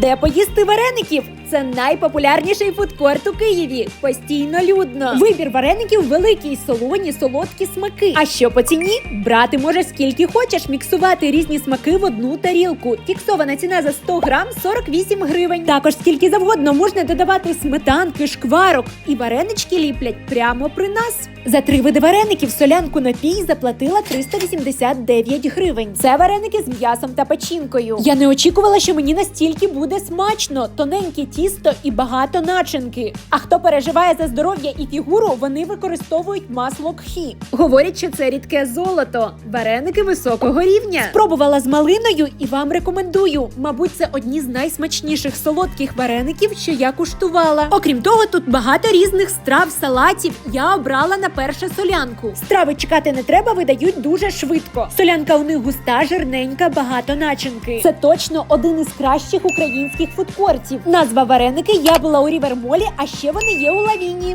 Де поїсти вареників? Це найпопулярніший фудкорт у Києві. Постійно людно. Вибір вареників великий, солоні, солодкі смаки. А що по ціні? Брати можеш скільки хочеш, міксувати різні смаки в одну тарілку. Фіксована ціна за 100 грам 48 гривень. Також скільки завгодно можна додавати сметанки, шкварок. І варенички ліплять прямо при нас. За три види вареників солянку напій заплатила 389 гривень. Це вареники з м'ясом та печінкою. Я не очікувала, що мені настільки буде смачно, тоненьке тісто і багато начинки. А хто переживає за здоров'я і фігуру, вони використовують масло кхі. Говорять, що це рідке золото, вареники високого рівня. Спробувала з малиною і вам рекомендую. Мабуть, це одні з найсмачніших солодких вареників, що я куштувала. Окрім того, тут багато різних страв, салатів. Я обрала на перше солянку. Страви чекати не треба, видають дуже швидко. Солянка у них густа, жирненька, багато начинки. Це точно один із кращих українських фудкортів. Назва вареники я була у Рівермолі, а ще вони є у лавіні.